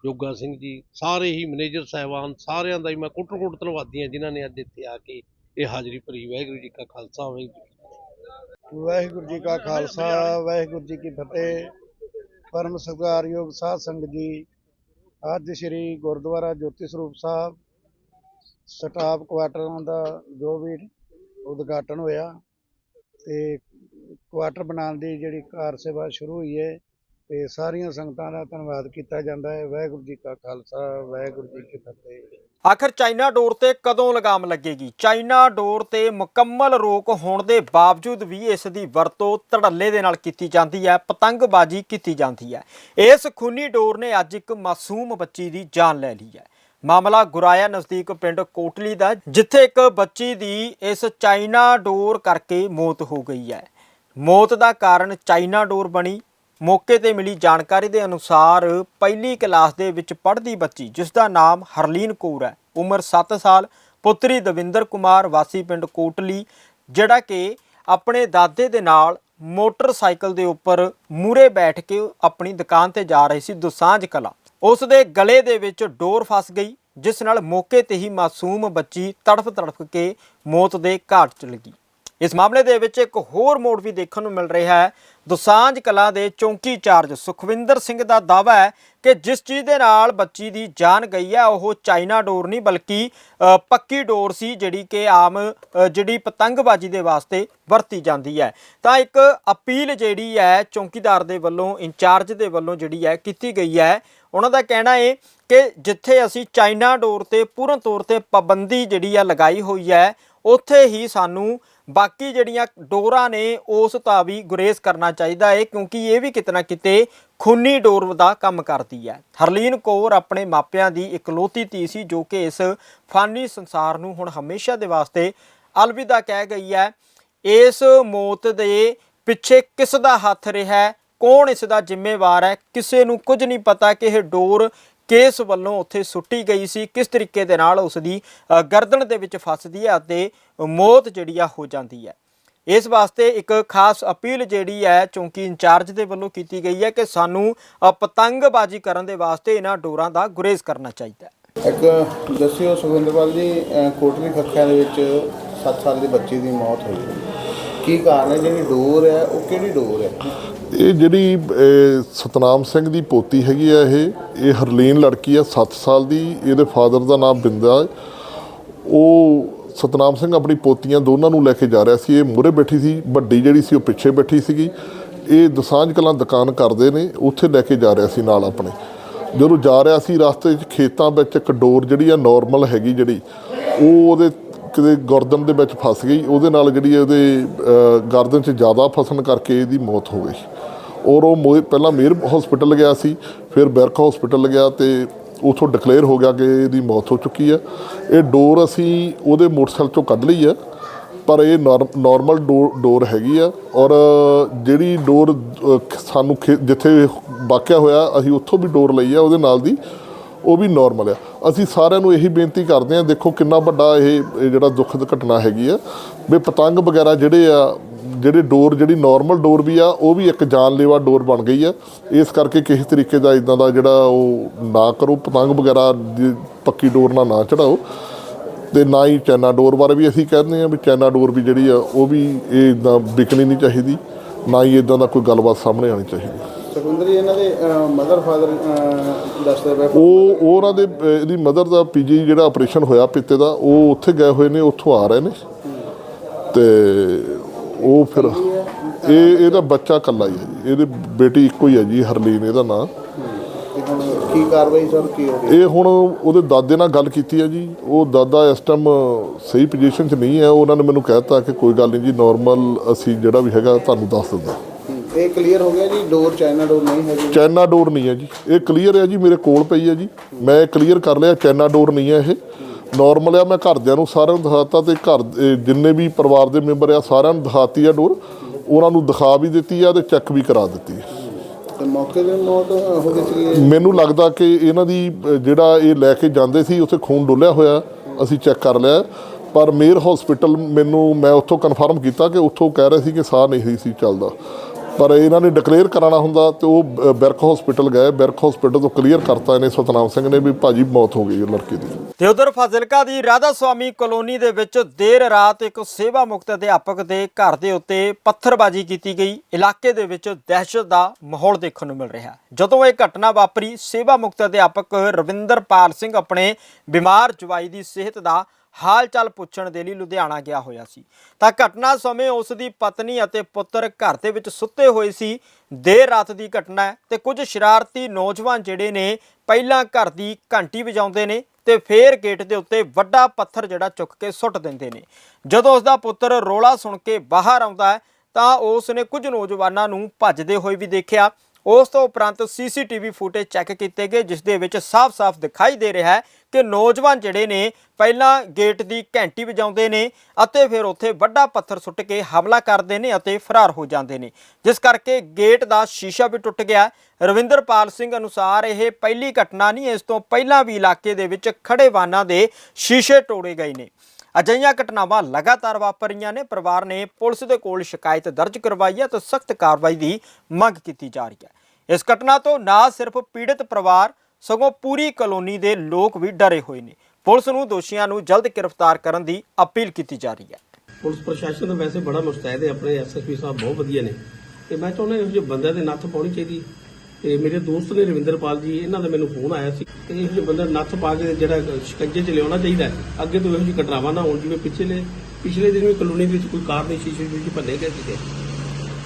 ਜੋਗਾ ਸਿੰਘ ਜੀ, ਸਾਰੇ ਹੀ ਮੈਨੇਜਰ ਸਾਹਿਬਾਨ, ਸਾਰਿਆਂ ਦਾ ਹੀ ਮੈਂ ਕੁੱਟ ਕੁੱਟ ਧੰਨਵਾਦੀ ਹਾਂ, ਜਿਨ੍ਹਾਂ ਨੇ ਅੱਜ ਇੱਥੇ ਆ ਕੇ ਇਹ ਹਾਜ਼ਰੀ ਭਰੀ। ਵਾਹਿਗੁਰੂ ਜੀ ਕਾ ਖਾਲਸਾ, ਵਾਹਿਗੁਰੂ ਜੀ ਵਾਹਿਗੁਰੂ ਜੀ ਕਾ ਖਾਲਸਾ, ਵਾਹਿਗੁਰੂ ਜੀ ਕੀ ਫਤਿਹ। ਪਰਮ ਸਤਿਕਾਰਯੋਗ ਸਾਧ ਸੰਗਤ ਜੀ ਅੱਜ ਸ੍ਰੀ ਗੁਰਦੁਆਰਾ ਜੋਤੀ ਸਰੂਪ ਸਾਹਿਬ, ਸਟਾਫ ਕੁਆਟਰਾਂ ਦਾ ਜੋ ਵੀ ਉਦਘਾਟਨ ਹੋਇਆ ਤੇ ਕੁਆਟਰ ਬਣਾਉਣ ਦੀ ਜਿਹੜੀ ਕਾਰ ਸੇਵਾ ਸ਼ੁਰੂ ਹੋਈ ਹੈ ਤੇ ਸਾਰੀਆਂ ਸੰਗਤਾਂ ਦਾ ਧੰਨਵਾਦ ਕੀਤਾ ਜਾਂਦਾ ਹੈ। ਵਾਹਿਗੁਰੂ ਜੀ ਕਾ ਖਾਲਸਾ, ਵਾਹਿਗੁਰੂ ਜੀ ਕੀ ਫਤਿਹ। ਆਖਰ ਚਾਈਨਾ ਡੋਰ ਤੇ ਕਦੋਂ ਲਗਾਮ ਲੱਗੇਗੀ? ਚਾਈਨਾ ਡੋਰ ਤੇ ਮੁਕੰਮਲ ਰੋਕ ਹੋਣ ਦੇ ਬਾਵਜੂਦ ਵੀ ਇਸ ਦੀ ਵਰਤੋਂ ਧੜੱਲੇ ਦੇ ਨਾਲ ਕੀਤੀ ਜਾਂਦੀ ਹੈ, ਪਤੰਗਬਾਜ਼ੀ ਕੀਤੀ ਜਾਂਦੀ ਹੈ। ਇਸ ਖੂਨੀ ਡੋਰ ਨੇ ਅੱਜ ਇੱਕ ਮਾਸੂਮ ਬੱਚੀ ਦੀ ਜਾਨ ਲੈ ਲਈ ਹੈ। ਮਾਮਲਾ ਗੁਰਾਇਆ ਨਜ਼ਦੀਕ ਪਿੰਡ ਕੋਟਲੀ ਦਾ, ਜਿੱਥੇ ਇੱਕ ਬੱਚੀ ਦੀ ਇਸ ਚਾਈਨਾ ਡੋਰ ਕਰਕੇ ਮੌਤ ਹੋ ਗਈ ਹੈ। ਮੌਤ ਦਾ ਕਾਰਨ ਚਾਈਨਾ ਡੋਰ ਬਣੀ ਮੌਕੇ ਤੇ ਮਿਲੀ ਜਾਣਕਾਰੀ ਦੇ ਅਨੁਸਾਰ ਪਹਿਲੀ ਕਲਾਸ ਦੇ ਵਿੱਚ ਪੜ੍ਹਦੀ ਬੱਚੀ, ਜਿਸ ਦਾ ਨਾਮ ਹਰਲੀਨ ਕੌਰ ਹੈ, ਉਮਰ 7 ਸਾਲ, ਪੁੱਤਰੀ ਦਵਿੰਦਰ ਕੁਮਾਰ, ਵਾਸੀ ਪਿੰਡ ਕੋਟਲੀ, ਜਿਹੜਾ ਕਿ ਆਪਣੇ ਦਾਦੇ ਦੇ ਨਾਲ ਮੋਟਰਸਾਈਕਲ ਦੇ ਉੱਪਰ ਮੂਰੇ ਬੈਠ ਕੇ ਆਪਣੀ ਦੁਕਾਨ ਤੇ ਜਾ ਰਹੀ ਸੀ, ਦੁਸਾਂਝ ਕਲਾ। ਉਸ ਦੇ ਗਲੇ ਦੇ ਵਿੱਚ ਡੋਰ ਫਸ ਗਈ, ਜਿਸ ਨਾਲ ਮੌਕੇ ਤੇ ਹੀ ਮਾਸੂਮ ਬੱਚੀ ਤੜਫ ਤੜਫ ਕੇ ਮੌਤ ਦੇ ਘਾਟ ਚ ਲੱਗੀ। ਇਸ ਮਾਮਲੇ ਦੇ ਵਿੱਚ ਇੱਕ ਹੋਰ ਮੋੜ ਵੀ ਦੇਖਣ ਨੂੰ ਮਿਲ ਰਿਹਾ ਹੈ। ਦੁਸਾਂਝ ਕਲਾ ਦੇ ਚੌਂਕੀ ਚਾਰਜ ਸੁਖਵਿੰਦਰ ਸਿੰਘ ਦਾ ਦਾਅਵਾ ਹੈ ਕਿ ਜਿਸ ਚੀਜ਼ ਦੇ ਨਾਲ ਬੱਚੀ ਦੀ ਜਾਨ ਗਈ ਹੈ, ਉਹ ਚਾਈਨਾ ਡੋਰ ਨਹੀਂ, ਬਲਕਿ ਪੱਕੀ ਡੋਰ ਸੀ ਜਿਹੜੀ ਕਿ ਆਮ ਜਿਹੜੀ ਪਤੰਗਬਾਜ਼ੀ ਦੇ ਵਾਸਤੇ ਵਰਤੀ ਜਾਂਦੀ ਹੈ। ਤਾਂ ਇੱਕ ਅਪੀਲ ਜਿਹੜੀ ਹੈ ਚੌਂਕੀਦਾਰ ਦੇ ਵੱਲੋਂ, ਇੰਚਾਰਜ ਦੇ ਵੱਲੋਂ ਜਿਹੜੀ ਹੈ ਕੀਤੀ ਗਈ ਹੈ। ਉਹਨਾਂ ਦਾ ਕਹਿਣਾ ਹੈ ਕਿ ਜਿੱਥੇ ਅਸੀਂ ਚਾਈਨਾ ਡੋਰ ਤੇ ਪੂਰਨ ਤੌਰ ਤੇ ਪਾਬੰਦੀ ਜਿਹੜੀ ਆ ਲਗਾਈ ਹੋਈ ਹੈ ਉੱਥੇ ਹੀ ਸਾਨੂੰ ਬਾਕੀ ਜਿਹੜੀਆਂ ਡੋਰਾਂ ਨੇ, ਉਸ ਤਾਂ ਵੀ ਗੁਰੇਜ਼ ਕਰਨਾ ਚਾਹੀਦਾ ਹੈ ਕਿਉਂਕਿ ਇਹ ਵੀ ਕਿਤੇ ਨਾ ਕਿਤੇ ਖੂਨੀ ਡੋਰ ਦਾ ਕੰਮ ਕਰਦੀ ਹੈ ਹਰਲੀਨ ਕੌਰ ਆਪਣੇ ਮਾਪਿਆਂ ਦੀ ਇਕਲੌਤੀ ਧੀ ਸੀ, ਜੋ ਕਿ ਇਸ ਫਾਨੀ ਸੰਸਾਰ ਨੂੰ ਹੁਣ ਹਮੇਸ਼ਾ ਦੇ ਵਾਸਤੇ ਅਲਵਿਦਾ ਕਹਿ ਗਈ ਹੈ ਇਸ ਮੌਤ ਦੇ ਪਿੱਛੇ ਕਿਸ ਦਾ ਹੱਥ ਰਿਹਾ ਕੌਣ ਇਸ ਦਾ ਜ਼ਿੰਮੇਵਾਰ ਹੈ? ਕਿਸੇ ਨੂੰ ਕੁਝ ਨਹੀਂ ਪਤਾ ਕਿ ਇਹ ਡੋਰ ਕਿਸ ਵੱਲੋਂ ਉੱਥੇ ਸੁੱਟੀ ਗਈ ਸੀ। ਕਿਸ ਤਰੀਕੇ ਦੇ ਨਾਲ ਉਸ ਦੀ ਗਰਦਨ ਦੇ ਵਿੱਚ ਫਸਦੀ ਹੈ ਅਤੇ ਮੌਤ ਜਿਹੜੀ ਆ ਹੋ ਜਾਂਦੀ ਹੈ। ਇਸ ਵਾਸਤੇ ਇੱਕ ਖਾਸ ਅਪੀਲ ਜਿਹੜੀ ਹੈ, ਚੌਂਕੀ ਇੰਚਾਰਜ ਦੇ ਵੱਲੋਂ ਕੀਤੀ ਗਈ ਹੈ ਕਿ ਸਾਨੂੰ ਪਤੰਗਬਾਜ਼ੀ ਕਰਨ ਦੇ ਵਾਸਤੇ ਇਹਨਾਂ ਡੋਰਾਂ ਦਾ ਗੁਰੇਜ਼ ਕਰਨਾ ਚਾਹੀਦਾ ਹੈ। ਇੱਕ ਦੱਸਿਓ ਸੁਖਿੰਦਰਪਾਲ ਜੀ ਅਹ ਕੋਟਲੀ ਖੱਖਿਆਂ ਦੇ ਵਿੱਚ 7 ਸਾਲ ਦੇ ਬੱਚੇ ਦੀ ਮੌਤ ਹੋਈ। ਕੀ ਕਾਰਨ ਹੈ? ਜਿਹੜੀ ਡੋਰ ਹੈ, ਉਹ ਕਿਹੜੀ ਡੋਰ ਹੈ? ਇਹ ਜਿਹੜੀ ਸਤਨਾਮ ਸਿੰਘ ਦੀ ਪੋਤੀ ਹੈਗੀ ਆ ਇਹ ਇਹ ਹਰਲੀਨ ਲੜਕੀ ਆ 7 ਸਾਲ ਦੀ, ਇਹਦੇ ਫਾਦਰ ਦਾ ਨਾਮ ਬਿੰਦਾ। ਉਹ ਸਤਨਾਮ ਸਿੰਘ ਆਪਣੀ ਪੋਤੀਆਂ ਦੋਨਾਂ ਨੂੰ ਲੈ ਕੇ ਜਾ ਰਿਹਾ ਸੀ, ਇਹ ਮੂਹਰੇ ਬੈਠੀ ਸੀ, ਵੱਡੀ ਜਿਹੜੀ ਸੀ ਉਹ ਪਿੱਛੇ ਬੈਠੀ ਸੀਗੀ। ਇਹ ਦਸਾਂਝ ਕਲਾਂ ਦੁਕਾਨ ਕਰਦੇ ਨੇ, ਉੱਥੇ ਲੈ ਕੇ ਜਾ ਰਿਹਾ ਸੀ ਨਾਲ ਆਪਣੇ। ਜਦੋਂ ਜਾ ਰਿਹਾ ਸੀ, ਰਸਤੇ 'ਚ ਖੇਤਾਂ ਵਿੱਚ ਇੱਕ ਡੋਰ ਜਿਹੜੀ ਆ ਨਾਰਮਲ ਹੈਗੀ ਜਿਹੜੀ, ਉਹ ਉਹਦੇ ਕਿਤੇ ਗਰਦਨ ਦੇ ਵਿੱਚ ਫਸ ਗਈ, ਉਹਦੇ ਨਾਲ ਜਿਹੜੀ ਉਹਦੇ ਗਰਦਨ 'ਚ ਜ਼ਿਆਦਾ ਫਸਣ ਕਰਕੇ ਇਹਦੀ ਮੌਤ ਹੋ ਗਈ। ਔਰ ਉਹ ਮੋਏ- ਪਹਿਲਾਂ ਮੇਰ ਹਸਪੀਟਲ ਗਿਆ ਸੀ, ਫਿਰ ਬੈਰਕ ਹਸਪੀਟਲ ਗਿਆ ਤੇ ਉਥੋਂ ਡਿਕਲੇਅਰ ਹੋ ਗਿਆ ਕਿ ਇਹਦੀ ਮੌਤ ਹੋ ਚੁੱਕੀ ਹੈ। ਇਹ ਡੋਰ ਅਸੀਂ ਉਹਦੇ ਮੋਟਰਸਾਈਕਲ ਚੋਂ ਕੱਢ ਲਈ ਹੈ, ਪਰ ਇਹ ਨਾਰਮਲ ਡੋਰ ਹੈਗੀ ਆ। ਔਰ ਜਿਹੜੀ ਡੋਰ ਸਾਨੂੰ ਖੇ- ਜਿੱਥੇ ਵਾਕਿਆ ਹੋਇਆ, ਅਸੀਂ ਉੱਥੋਂ ਵੀ ਡੋਰ ਲਈ ਆ, ਉਹਦੇ ਨਾਲ ਦੀ ਉਹ ਵੀ ਨਾਰਮਲ ਆ। ਅਸੀਂ ਸਾਰਿਆਂ ਨੂੰ ਇਹੀ ਬੇਨਤੀ ਕਰਦੇ ਆ ਦੇਖੋ ਕਿੰਨਾ ਵੱਡਾ ਇਹ ਇਹ ਜਿਹੜਾ ਦੁੱਖਦ ਘਟਨਾ ਹੈਗੀ ਆ। ਵੀ ਪਤੰਗ ਵਗੈਰਾ ਜਿਹੜੇ ਆ, ਜਿਹੜੇ ਡੋਰ, ਜਿਹੜੀ ਨਾਰਮਲ ਡੋਰ ਵੀ ਆ, ਉਹ ਵੀ ਇੱਕ ਜਾਨਲੇਵਾ ਡੋਰ ਬਣ ਗਈ ਆ। ਇਸ ਕਰਕੇ ਕਿਸੇ ਤਰੀਕੇ ਦਾ ਇਦਾਂ ਦਾ ਜਿਹੜਾ ਉਹ ਨਾ ਕਰੋ, ਪਤੰਗ ਵਗੈਰਾ ਦੀ ਪੱਕੀ ਡੋਰ ਨਾਲ ਨਾ ਚੜਾਓ। ਤੇ ਨਾ ਹੀ ਚੈਨਾ ਡੋਰ ਬਾਰੇ ਵੀ ਅਸੀਂ ਕਹਿੰਦੇ ਆ ਵੀ ਚੈਨਾ ਡੋਰ ਵੀ ਜਿਹੜੀ ਆ, ਉਹ ਵੀ ਇਹ ਇਦਾਂ ਵਿਕਣੀ ਨਹੀਂ ਚਾਹੀਦੀ, ਨਾ ਹੀ ਇਦਾਂ ਦਾ ਕੋਈ ਗੱਲਬਾਤ ਸਾਹਮਣੇ ਆਣੀ ਚਾਹੀਦੀ। ਸੁਖਿੰਦਰ ਜੀ ਇਹਨਾਂ ਦੇ ਮਦਰ ਫਾਦਰ ਦੱਸਦੇ ਪਏ ਉਹ ਉਹ ਉਹਨਾਂ ਦੇ ਇਹਦੀ ਮਦਰ ਦਾ ਪੀਜੀ ਜਿਹੜਾ ਆਪਰੇਸ਼ਨ ਹੋਇਆ ਪਿੱਤੇ ਦਾ ਉਹ ਉੱਥੇ ਗਏ ਹੋਏ ਨੇ ਉੱਥੋਂ ਆ ਰਹੇ ਨੇ। ਤੇ ਉਹ ਫਿਰ ਇਹ ਇਹਦਾ ਬੱਚਾ ਇਕੱਲਾ ਹੀ ਹੈ ਜੀ। ਇਹਦੀ ਬੇਟੀ ਇੱਕੋ ਹੀ ਹੈ ਜੀ ਹਰਲੀਨ ਇਹਦਾ ਨਾਂ। ਤੇ ਹੁਣ ਕੀ ਕਾਰਵਾਈ ਸਰ ਕੀ ਹੋ ਰਹੀ ਇਹ ਹੁਣ ਉਹਦੇ ਦਾਦੇ ਨਾਲ ਗੱਲ ਕੀਤੀ ਹੈ ਜੀ। ਉਹ ਦਾਦਾ ਇਸ ਟਾਈਮ ਸਹੀ ਪੋਜੀਸ਼ਨ 'ਚ ਨਹੀਂ ਹੈ। ਉਹਨਾਂ ਨੇ ਮੈਨੂੰ ਕਹਿਤਾ ਕਿ ਕੋਈ ਗੱਲ ਨਹੀਂ ਜੀ ਨਾਰਮਲ ਅਸੀਂ ਜਿਹੜਾ ਵੀ ਹੈਗਾ ਤੁਹਾਨੂੰ ਦੱਸ ਦਿੰਦੇ ਇਹ ਕਲੀਅਰ ਹੋ ਗਿਆ ਜੀ ਡੋਰ ਚਾਈਨਾ ਡੋਰ ਨਹੀਂ ਹੈਗੀ ਚਾਈਨਾ ਡੋਰ ਨਹੀਂ ਹੈ ਜੀ। ਇਹ ਕਲੀਅਰ ਹੈ ਜੀ ਮੇਰੇ ਕੋਲ ਪਈ ਹੈ ਜੀ। ਮੈਂ ਕਲੀਅਰ ਕਰ ਲਿਆ ਚਾਈਨਾ ਡੋਰ ਨਹੀਂ ਹੈ ਇਹ। ਨਾਰਮਲ ਆ ਮੈਂ ਘਰਦਿਆਂ ਨੂੰ ਸਾਰਿਆਂ ਨੂੰ ਦਿਖਾਤਾ ਤੇ ਘਰ ਇਹ ਜਿੰਨੇ ਵੀ ਪਰਿਵਾਰ ਦੇ ਮੈਂਬਰ ਆ ਸਾਰਿਆਂ ਨੂੰ ਦਿਖਾਤੀ ਆ ਡੋਰ ਉਹਨਾਂ ਨੂੰ ਦਿਖਾ ਵੀ ਦਿੱਤੀ ਆ ਤੇ ਚੈੱਕ ਵੀ ਕਰਾ ਦਿੱਤੀ ਤੇ ਮੌਕੇ ਤੇ ਮੌਤ ਹੋ ਗਈ ਸੀ ਮੈਨੂੰ ਲੱਗਦਾ ਕਿ ਇਹਨਾਂ ਦੀ ਅ, ਜਿਹੜਾ ਇਹ ਲੈ ਕੇ ਜਾਂਦੇ ਸੀ ਉੱਥੇ ਖੂਨ ਡੋਲਿਆ ਹੋਇਆ ਅਸੀਂ ਚੈੱਕ ਕਰ ਲਿਆ। ਪਰ ਮੇਰ ਹਸਪੀਟਲ ਮੈਨੂੰ ਮੈਂ ਉੱਥੋਂ ਕਨਫਰਮ ਕੀਤਾ ਕਿ ਉੱਥੋਂ ਕਹਿ ਰਹੇ ਸੀ ਕਿ ਸਾਹ ਨਹੀਂ ਸੀ ਚੱਲਦਾ। ਪਰ ਇਹਨਾਂ ਨੇ ਡਿਕਲੇਅਰ ਕਰਾਉਣਾ ਹੁੰਦਾ ਤੇ ਉਹ ਅ, ਹਸਪੀਟਲ ਗਏ ਬਿਰਕ ਹਸਪੀਟਲ ਤੋਂ ਕਲੀਅਰ ਕਰਤਾ ਇਹਨੇ ਸਤਨਾਮ ਸਿੰਘ ਨੇ ਵੀ ਭਾਜੀ ਮੌਤ ਹੋ ਗਈ ਲੜਕੇ ਦੀ। ਤੇ ਉਧਰ ਫਾਜ਼ਿਲਕਾ ਦੀ ਰਾਧਾ ਸੁਆਮੀ ਕਲੋਨੀ ਦੇ ਵਿੱਚ ਦੇਰ ਰਾਤ ਇੱਕ ਸੇਵਾ ਮੁਕਤ ਅਧਿਆਪਕ ਦੇ ਘਰ ਦੇ ਉੱਤੇ ਪੱਥਰਬਾਜ਼ੀ ਕੀਤੀ ਗਈ। ਇਲਾਕੇ ਦੇ ਵਿੱਚ ਦਹਿਸ਼ਤ ਦਾ ਮਾਹੌਲ ਦੇਖਣ ਨੂੰ ਮਿਲ ਰਿਹਾ। ਜਦੋਂ ਇਹ ਘਟਨਾ ਵਾਪਰੀ ਸੇਵਾ ਮੁਕਤ ਅਧਿਆਪਕ ਰਵਿੰਦਰਪਾਲ ਸਿੰਘ ਆਪਣੇ ਬਿਮਾਰ ਜਵਾਈ ਦੀ ਸਿਹਤ ਦਾ ਹਾਲ ਚਾਲ ਪੁੱਛਣ ਦੇ ਲਈ ਲੁਧਿਆਣਾ ਗਿਆ ਹੋਇਆ ਸੀ। ਤਾਂ ਘਟਨਾ ਸਮੇਂ ਉਸ ਦੀ ਪਤਨੀ ਅਤੇ ਪੁੱਤਰ ਘਰ ਦੇ ਵਿੱਚ ਸੁੱਤੇ ਹੋਏ ਸੀ। ਦੇਰ ਰਾਤ ਦੀ ਘਟਨਾ ਹੈ ਤੇ ਕੁਝ ਸ਼ਰਾਰਤੀ ਨੌਜਵਾਨ ਜਿਹੜੇ ਨੇ ਪਹਿਲਾਂ ਘਰ ਦੀ ਘੰਟੀ ਵਜਾਉਂਦੇ ਨੇ ਤੇ ਫੇਰ ਗੇਟ ਦੇ ਉੱਤੇ ਵੱਡਾ ਪੱਥਰ ਜਿਹੜਾ ਚੁੱਕ ਕੇ ਸੁੱਟ ਦਿੰਦੇ ਨੇ। ਜਦੋਂ ਉਸ ਦਾ ਪੁੱਤਰ ਰੋਲਾ ਸੁਣ ਕੇ ਬਾਹਰ ਆਉਂਦਾ ਹੈ ਤਾਂ ਉਸ ਨੇ ਕੁਝ ਨੌਜਵਾਨਾਂ ਨੂੰ ਭੱਜਦੇ ਹੋਏ ਵੀ ਦੇਖਿਆ ਉਸ ਤੋਂ ਉਪਰੰਤ ਸੀਸੀਟੀਵੀ ਫੁਟੇਜ ਚੈੱਕ ਕੀਤੇ ਗਏ, ਜਿਸ ਦੇ ਵਿੱਚ ਸਾਫ਼-ਸਾਫ਼ ਦਿਖਾਈ ਦੇ ਰਿਹਾ ਹੈ ਕਿ ਨੌਜਵਾਨ ਜਿਹੜੇ ਨੇ ਪਹਿਲਾਂ ਗੇਟ ਦੀ ਘੰਟੀ ਵਜਾਉਂਦੇ ਨੇ ਅਤੇ ਫਿਰ ਉੱਥੇ ਵੱਡਾ ਪੱਥਰ ਸੁੱਟ ਕੇ ਹਮਲਾ ਕਰਦੇ ਨੇ ਅਤੇ ਫਰਾਰ ਹੋ ਜਾਂਦੇ ਨੇ। ਜਿਸ ਕਰਕੇ ਗੇਟ ਦਾ ਸ਼ੀਸ਼ਾ ਵੀ ਟੁੱਟ ਗਿਆ। ਰਵਿੰਦਰਪਾਲ ਸਿੰਘ ਅਨੁਸਾਰ ਇਹ ਪਹਿਲੀ ਘਟਨਾ ਨਹੀਂ, ਇਸ ਤੋਂ ਪਹਿਲਾਂ ਵੀ ਇਲਾਕੇ ਦੇ ਵਿੱਚ ਖੜੇ ਵਾਹਨਾਂ ਦੇ ਸ਼ੀਸ਼ੇ ਤੋੜੇ ਗਏ ਨੇ। ਅਜਿਹੀਆਂ ਘਟਨਾਵਾਂ ਲਗਾਤਾਰ ਵਾਪਰ ਰਹੀਆਂ ਨੇ। ਪਰਿਵਾਰ ਨੇ ਪੁਲਿਸ ਦੇ ਕੋਲ ਸ਼ਿਕਾਇਤ ਦਰਜ ਕਰਵਾਈ ਹੈ ਤੇ ਸਖਤ ਕਾਰਵਾਈ ਦੀ ਮੰਗ ਕੀਤੀ ਜਾ ਰਹੀ ਹੈ। ਇਸ ਘਟਨਾ ਤੋਂ ਨਾ ਸਿਰਫ ਪੀੜਤ ਪਰਿਵਾਰ, ਸਗੋਂ ਪੂਰੀ ਕਲੋਨੀ ਦੇ ਲੋਕ ਵੀ ਡਰੇ ਹੋਏ ਨੇ। ਪੁਲਿਸ ਨੂੰ ਦੋਸ਼ੀਆਂ ਨੂੰ ਜਲਦ ਗ੍ਰਿਫਤਾਰ ਕਰਨ ਦੀ ਅਪੀਲ ਕੀਤੀ ਜਾ ਰਹੀ ਹੈ। ਪੁਲਿਸ ਪ੍ਰਸ਼ਾਸਨ ਵੈਸੇ ਬੜਾ ਮੁਸਤੈਦ ਹੈ। ਆਪਣੇ ਐਸਐਸਪੀ ਸਾਹਿਬ ਬਹੁਤ ਵਧੀਆ ਨੇ। ਤੇ ਮੈਂ ਚਾਹੁੰਦਾ ਇਹੋ ਜਿਹੇ ਬੰਦਿਆਂ ਦੇ ਨੱਥ ਪਾਉਣੀ ਚਾਹੀਦੀ ਹੈ। ਤੇ ਮੇਰੇ ਦੋਸਤ ਨੇ ਰਵਿੰਦਰਪਾਲ ਜੀ, ਇਹਨਾਂ ਦਾ ਮੈਨੂੰ ਫੋਨ ਆਇਆ ਸੀ ਤੇ ਇਹੋ ਜਿਹੇ ਬੰਦਾ ਨੱਥ ਪਾ ਕੇ ਜਿਹੜਾ ਸ਼ਿਕੰਜੇ 'ਚ ਲਿਆਉਣਾ ਚਾਹੀਦਾ ਹੈ। ਅੱਗੇ ਤੋਂ ਇਹੋ ਜਿਹੀ ਘਟਨਾਵਾਂ ਨਾ ਹੋਣ, ਜਿਵੇਂ ਪਿਛਲੇ ਪਿਛਲੇ ਦਿਨ ਵੀ ਕਲੋਨੀ ਦੇ ਵਿੱਚ ਕੋਈ ਕਾਰ ਨਹੀਂ ਸ਼ੀਸ਼ੇ ਵਿੱਚ ਭੰਨੇ ਗਏ ਸੀਗੇ।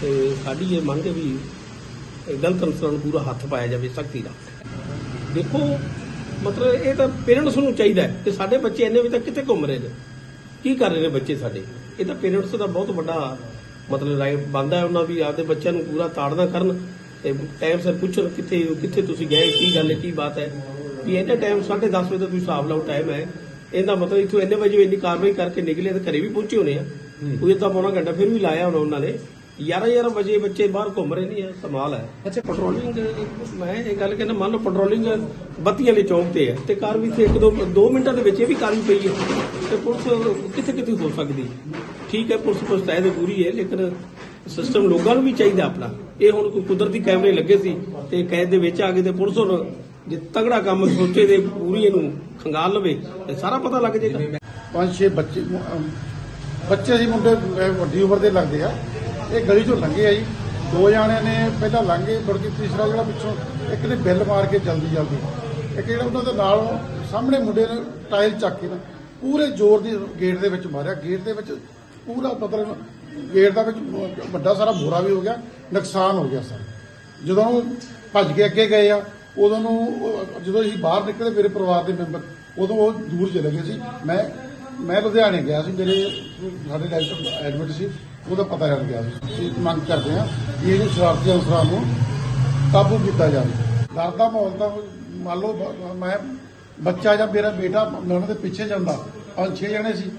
ਤੇ ਸਾਡੀ ਇਹ ਮੰਗ ਹੈ ਵੀ ਗਲਤ ਅਨਸਰਾਂ ਨੂੰ ਪੂਰਾ ਹੱਥ ਪਾਇਆ ਜਾਵੇ, ਸਖਤੀ ਦਾ ਦੇਖੋ, ਮਤਲਬ ਇਹ ਤਾਂ ਪੇਰੈਂਟਸ ਨੂੰ ਚਾਹੀਦਾ ਹੈ ਕਿ ਸਾਡੇ ਬੱਚੇ ਇੰਨੇ ਵਜੇ ਤੱਕ ਕਿੱਥੇ ਘੁੰਮ ਰਹੇ ਨੇ? ਕੀ ਕਰ ਰਹੇ ਨੇ ਬੱਚੇ ਸਾਡੇ? ਇਹ ਤਾਂ ਪੇਰੈਂਟਸ ਦਾ ਬਹੁਤ ਵੱਡਾ ਮਤਲਬ ਰਾਈਟ ਬੰਦਾ ਹੈ, ਉਹਨਾਂ ਵੀ ਆਪਦੇ ਬੱਚਿਆਂ ਨੂੰ ਪੂਰਾ ਤਾੜਨਾ ਕਰਨ। ਤੇ ਟਾਈਮ ਸਿਰ ਪੁੱਛਣ ਕਿੱਥੇ ਕਿੱਥੇ ਤੁਸੀਂ ਗਏ ਕੀ ਗੱਲ ਹੈ ਕੀ ਬਾਤ ਹੈ। ਵੀ ਇੰਨਾ ਟਾਈਮ 10:30 ਵਜੇ ਦਾ ਤੁਸੀਂ ਹਿਸਾਬ ਲਾਓ ਟਾਈਮ ਹੈ। ਇਹਦਾ ਮਤਲਬ ਇਥੋਂ ਇੰਨੇ ਵਜੇ ਇੰਨੀ ਕਾਰਵਾਈ ਕਰਕੇ ਨਿਕਲੇ ਤੇ ਘਰੇ ਵੀ ਪਹੁੰਚੇ ਹੋਣੇ ਆ। ਕੋਈ ਤਾਂ ਪੌਣਾ ਘੰਟਾ ਫਿਰ ਵੀ ਲਾਇਆ ਹੋਣਾ ਉਹਨਾਂ ਨੇ। 11 11 ਵਜੇ ਬੱਚੇ ਬਾਹਰ ਘੁੰਮ ਰਹੇ ਨਹੀਂ ਹੈ ਕਮਾਲ ਹੈ। ਅੱਛਾ ਪੈਟਰੋਲਿੰਗ ਮੈਂ ਇਹ ਗੱਲ ਕਹਿੰਦਾ ਮੰਨ ਲਓ ਪੈਟਰੋਲਿੰਗ ਬੱਤੀਆਂ ਵਾਲੇ ਚੌਂਕ ਤੇ ਹੈ ਤੇ ਕਾਰ ਵੀ ਇੱਕ ਦੋ ਦੋ ਮਿੰਟਾਂ ਦੇ ਵਿੱਚ ਇਹ ਵੀ ਕਾਰ ਵੀ ਪਈ ਹੈ। ਤੇ ਪੁਲਿਸ ਕਿੱਥੇ ਕਿੱਥੇ ਹੋ ਸਕਦੀ? ਠੀਕ ਹੈ ਪੁਲਿਸ ਮੁਸਤੈਦ ਪੂਰੀ ਹੈ ਲੇਕਿਨ ਸਿਸਟਮ ਲੋਕਾਂ ਨੂੰ ਵੀ ਚਾਹੀਦਾ ਆਪਣਾ। ਇਹ ਹੁਣ ਕੋਈ ਕੁਦਰਤੀ ਕੈਮਰੇ ਲੱਗੇ ਸੀ ਤੇ ਕੈਦ ਦੇ ਵਿੱਚ ਆ ਗਏ ਤੇ ਪੁਲਿਸ ਹੁਣ ਜੇ ਤਗੜਾ ਕੰਮ ਸੋਚੇ ਤੇ ਪੂਰੀ ਇਹਨੂੰ ਖੰਗਾਲ ਲਵੇ ਤੇ ਸਾਰਾ ਪਤਾ ਲੱਗ ਜਾਏਗਾ। ਪੰਜ ਛੇ ਬੱਚੇ ਅਮ, ਬੱਚੇ ਸੀ ਮੁੰਡੇ ਅਹ, ਵੱਡੀ ਉਮਰ ਦੇ ਲੱਗਦੇ ਆ। ਇਹ ਗਲੀ ਚੋਂ ਲੰਘੇ ਆ ਜੀ। ਦੋ ਜਾਣਿਆਂ ਨੇ ਪਹਿਲਾਂ ਲੰਘੇ ਮੁੜ ਕੇ ਤੀਸਰਾ ਜਿਹੜਾ ਪਿੱਛੋਂ ਇੱਕ ਨੇ ਬਿੱਲ ਮਾਰ ਕੇ ਜਲਦੀ ਜਲਦੀ। ਇੱਕ ਜਿਹੜਾ ਉਹਨਾਂ ਦੇ ਨਾਲ ਸਾਹਮਣੇ ਮੁੰਡੇ ਨੇ ਟਾਇਲ ਚੱਕ ਕੇ ਨਾ ਪੂਰੇ ਜ਼ੋਰ ਦੀ ਗੇਟ ਦੇ ਵਿੱਚ ਮਾਰਿਆ। ਗੇਟ ਦੇ ਵਿੱਚ ਪੂਰਾ ਮਤਲਬ ਗੇਟ ਦਾ ਵਿੱਚ ਵੱਡਾ ਸਾਰਾ ਬੋਰਾ ਵੀ ਹੋ ਗਿਆ, ਨੁਕਸਾਨ ਹੋ ਗਿਆ ਸਰ। ਜਦੋਂ ਉਹ ਭੱਜ ਕੇ ਅੱਗੇ ਗਏ ਆ, ਉਦੋਂ ਨੂੰ ਜਦੋਂ ਅਸੀਂ ਬਾਹਰ ਨਿਕਲੇ, ਮੇਰੇ ਪਰਿਵਾਰ ਦੇ ਮੈਂਬਰ, ਉਦੋਂ ਉਹ ਦੂਰ ਚਲੇ ਗਏ ਸੀ। ਮੈਂ ਮੈਂ ਲੁਧਿਆਣੇ ਗਿਆ ਸੀ, ਮੇਰੇ, ਸਾਡੇ ਡਾਕਟਰ ਐਡਮਿਟ ਸੀ, ਉਹਦਾ ਪਤਾ ਲੈਣ ਗਿਆ ਸੀ। ਮੰਗ ਕਰਦੇ ਆ ਕਿ ਇਹਨੂੰ ਸ਼ਰਾਰਤੀ ਅਨਸਰਾਂ ਨੂੰ ਕਾਬੂ ਕੀਤਾ ਜਾਵੇ। ਡਰ ਦਾ ਮਾਹੌਲ ਤਾਂ ਮੰਨ ਲਓ ਮੈਂ ਬੱਚਾ ਜਾਂ ਮੇਰਾ ਬੇਟਾ, ਮੈਂ ਉਹਨਾਂ ਦੇ ਪਿੱਛੇ ਜਾਂਦਾ। ਪੰਜ ਛੇ ਜਣੇ ਸੀ।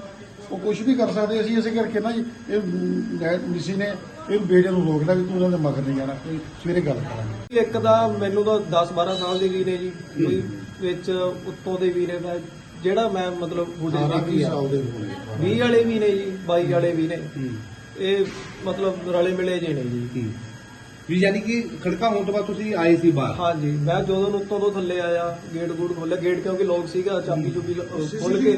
ਉਹ ਕੁਝ ਵੀ ਕਰ ਸਕਦੇ ਅਸੀਂ ਇਸੇ ਕਰਕੇ ਨਾ ਜੀ ਇਹ ਮਿਸੀ ਨੇ ਇਹ ਬੇਟੇ ਨੂੰ ਰੋਕ ਲਿਆ ਵੀ ਤੂੰ ਉਹਨਾਂ ਦੇ ਮਗਰ ਨਹੀਂ ਜਾਣਾ ਕੋਈ ਸਵੇਰੇ ਗੱਲ ਕਰਾਂਗੇ। ਇੱਕ ਦਾ ਮੈਨੂੰ ਤਾਂ 10 12 ਸਾਲ ਦੇ ਵੀ ਨੇ ਜੀ ਕੋਈ ਵਿੱਚ ਉੱਤੋਂ ਦੇ ਵੀ ਨੇ ਮੈਂ ਜਿਹੜਾ ਮੈਂ ਮਤਲਬ ਫੁਟੇਜ 18 ਦੇਖੀ ਆ ਸਾਲ ਦੇ ਹੋਣਗੇ 20 ਵਾਲੇ ਵੀ ਨੇ ਜੀ 22 ਵਾਲੇ ਵੀ ਨੇ। ਇਹ ਮਤਲਬ ਰਲੇ ਮਿਲੇ ਜੇ ਨੇ ਜੀ। ਵੀ ਯਾਨੀ ਕਿ ਖੜਕਾ ਹੋਣ ਤੋਂ ਬਾਅਦ ਤੁਸੀਂ ਆਏ ਸੀ ਬਾਹਰ। ਹਾਂਜੀ ਮੈਂ ਜਦੋਂ ਨੂੰ ਉੱਤੋਂ ਤੋਂ ਥੱਲੇ ਆਇਆ ਗੇਟ ਗੂਟ ਖੋਲਿਆ ਗੇਟ ਕਿਉਂਕਿ ਲੋਕ ਸੀਗਾ ਚਾਬੀ ਚੁਬੀ ਖੋਲ ਕੇ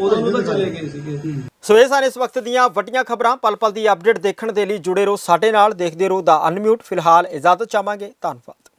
ਉਦੋਂ ਨੂੰ ਤਾਂ ਚਲੇ ਗਏ ਸੀਗੇ। ਸੋ ਇਹ ਸਨ ਇਸ ਵਕਤ ਦੀਆਂ ਵੱਡੀਆਂ ਖਬਰਾਂ। ਪਲ ਪਲ ਦੀ ਅਪਡੇਟ ਦੇਖਣ ਦੇ ਲਈ ਜੁੜੇ ਰਹੋ ਸਾਡੇ ਨਾਲ। ਦੇਖਦੇ ਰਹੋ ਦਾ ਅਨਮਿਊਟ ਫਿਲਹਾਲ ਇਜਾਜ਼ਤ ਚਾਹਾਂਗੇ। ਧੰਨਵਾਦ।